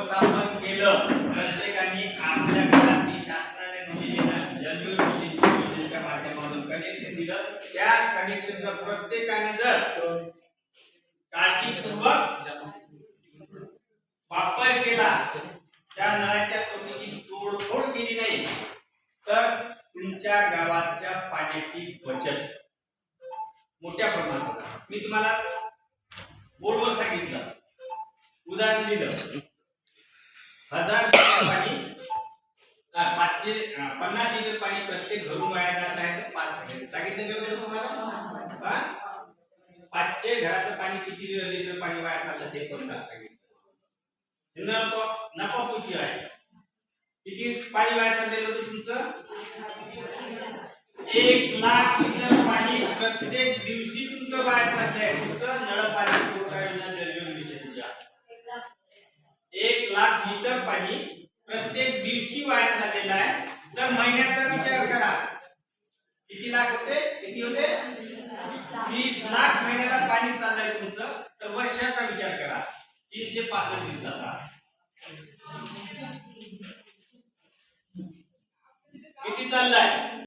व्यवस्थापन केलं प्रत्येकाने आपल्या घरात शासनाने दिलेल्या जलजीवन मिशन योजनेच्या माध्यमातून कनेक्शन दिलं. त्या कनेक्शनचा प्रत्येकाने जर काळजीपूर्वक वापर केला त्या नळाच्या कृतीची तोडफोड केली नाही तर तुमच्या गावाच्या पाण्याची बचत मोठ्या प्रमाणात मी तुम्हाला बोर्डवर सांगितलं उदाहरण दिलं. हजार लिटर पाणी पाचशे पन्नास लिटर पाणी प्रत्येक घरून वाया जात आहे तर पाच सांगितलं गेलं तुम्हाला? पाचशे घराचं पाणी किती लिटर पाणी वाया चाललं ते पण सांगितलं. नफा नफा पुढची आहे. किती पाणी वाया चाललेलं होतं तुमचं? एक लाख लिटर पाणी प्रत्येक दिवशी तुमचं वाया चाललंय. तुमचं एक लाख लिटर पाणी प्रत्येक दिवशी वाया झालेलं आहे. तर महिन्याचा विचार करा. किती लाख होते किती होते? वीस लाख महिन्याला पाणी चाललंय तुमचं. तर वर्षाचा विचार करा. तीनशे पासष्ट दिवसाचा. किती चाललाय?